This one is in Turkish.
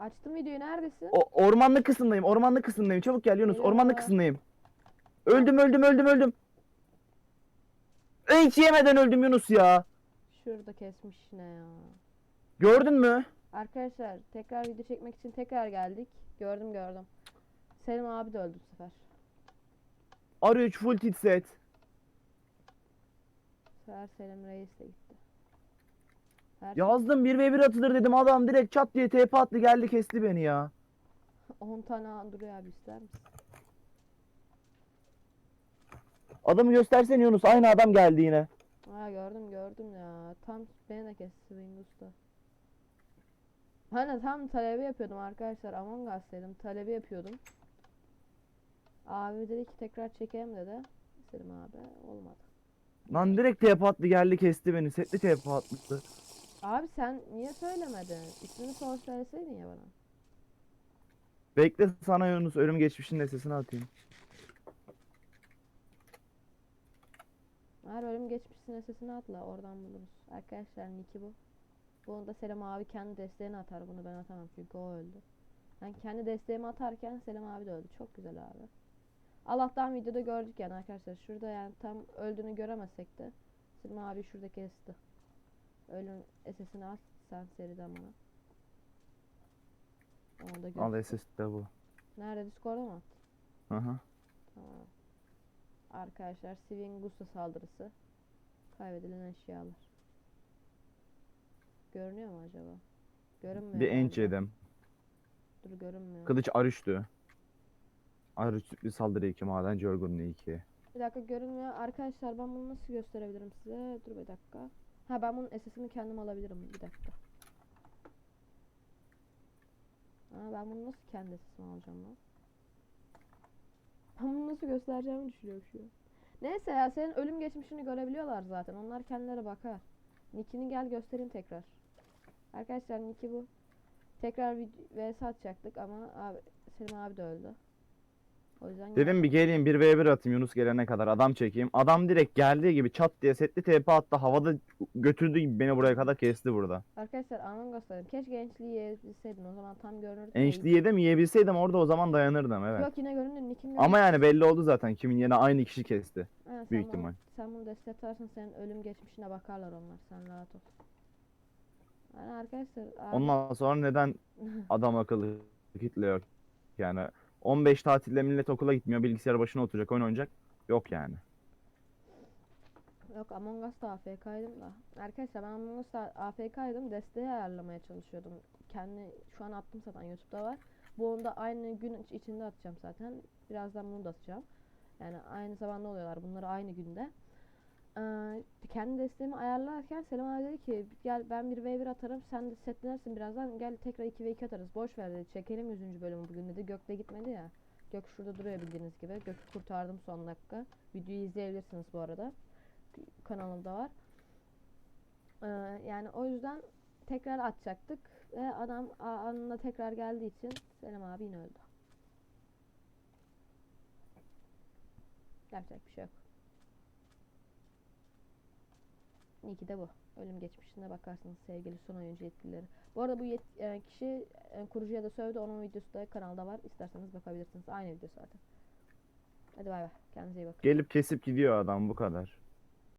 Açtım videoyu neredesin? O ormanlık kısımdayım. Ormanlık kısımdayım. Çabuk gel Yunus. Geliyorum Ormanlık kısımdayım. Öldüm öldüm öldüm öldüm. Hiç yemeden öldüm Yunus ya. Şurada kesmiş yine ya. Gördün mü? Arkadaşlar tekrar video çekmek için tekrar geldik. Gördüm gördüm. Selim abi de öldü bu sefer. R3 full tit set. Bu sefer Selim Reis de gitti. Her Yazdım 1v1 atılır dedim. Adam direkt çat diye TP attı geldi kesti beni ya. 10 tane Android abi ister misin? Adamı göstersene Yunus. Aynı adam geldi yine. Aa gördüm gördüm ya. Tam beni de kesti Swingus'ta. Hani tam talebi yapıyordum arkadaşlar. Among Us dedim. Talebi yapıyordum. Abi dedi ki tekrar çekelim dedi. Selim abi olmadı. Lan direkt TP attı geldi kesti beni. Setli TP attı. Abi sen niye söylemedin? İsmini sor söyleseydin ya bana. Bekle sana Yunus ölüm geçmişinin sesini atayım. Her ölüm geçmişsin sesini atla oradan buluruz. Arkadaşlar Niki bu. Bunu da Selim abi kendi desteğini atar. Bunu ben atamam çünkü o öldü. Ben kendi desteğimi atarken Selim abi de öldü. Çok güzel abi. Allah'tan videoda gördük yani arkadaşlar. Şurada yani tam öldüğünü göremesek de Selim abi şurada kesti. Ölüm sesini at sen seriden bana. Onu da gör. Al SS de bu. Nerede Discord'da mı? Hı hı. Tamam. Arkadaşlar Swing Gusta saldırısı. Kaybedilen eşyalar. Görünüyor mu acaba? Görünmüyor. Bir enç yedim. Dur görünmüyor. Kılıç arıştı. Arış sürpriz saldırı 2 maden Jorgun'u 2. Bir dakika görünmüyor. Arkadaşlar ben bunu nasıl gösterebilirim size? Dur bir dakika. Ha ben bunun SS'ini kendim alabilirim. Bir dakika. Ha ben bunu nasıl kendi SS'imi alacağım lan? Ben bunu nasıl göstereceğimi düşünüyorum şu an. Neyse ya senin ölüm geçmişini görebiliyorlar zaten. Onlar kendileri bakar. Nick'ini gel göstereyim tekrar. Arkadaşlar Nick'i bu. Tekrar video vs atacaktık ama abi Selim abi de öldü. O yüzden Dedim bir geleyim 1v1 atayım Yunus gelene kadar adam çekeyim. Adam direkt geldiği gibi çat diye setli TP attı havada götürdü gibi beni buraya kadar kesti burada. Arkadaşlar Among Us dedim. Keşke gençliği yiyebilseydin o zaman tam görünürdü. Ençli yedim yiyebilseydim orada o zaman dayanırdım evet. Yok yine göründü. Nick'in Ama yani belli oldu zaten kimin yerine aynı kişi kesti. Ha, sen büyük bunu- ihtimal. Sen bunu destek atarsan senin ölüm geçmişine bakarlar onlar. Sen rahat ol. Yani arkadaşlar abi, Ondan sonra neden adam akıllı kitle yok yani 15 tatilde millet okula gitmiyor bilgisayar başına oturacak oyun oynayacak yok yani. Yok Among Us'ta AFK'ydım da. Arkadaşlar ben Among Us'ta AFK'ydım. Desteği ayarlamaya çalışıyordum. Kendi şu an attım zaten YouTube'da var. Bu onu da aynı gün iç- içinde atacağım zaten. Birazdan bunu da atacağım. Yani aynı zamanda oluyorlar. Bunları aynı günde. Kendi desteğimi ayarlarken Selim abi dedi ki gel ben bir v1 atarım sen de setlenirsin birazdan gel tekrar 2v2 atarız boş ver dedi çekelim 100. bölümü bugün dedi Gök'le gitmedi ya Gök şurada duruyor bildiğiniz gibi Gök'ü kurtardım son dakika videoyu izleyebilirsiniz bu arada kanalımda var. Ee, yani o yüzden tekrar atacaktık ve adam a- anında tekrar geldiği için Selim abi yine öldü. Yapacak bir şey yok. İyi de bu. Ölüm geçmişine bakarsınız sevgili son oyuncu yetkilileri. Bu arada bu yet- e, kişi e, kurucuya da sövdü. Onun videosu da kanalda var. İsterseniz bakabilirsiniz. Aynı video zaten. Hadi bay bay. Kendinize iyi bakın. Gelip kesip gidiyor adam bu kadar.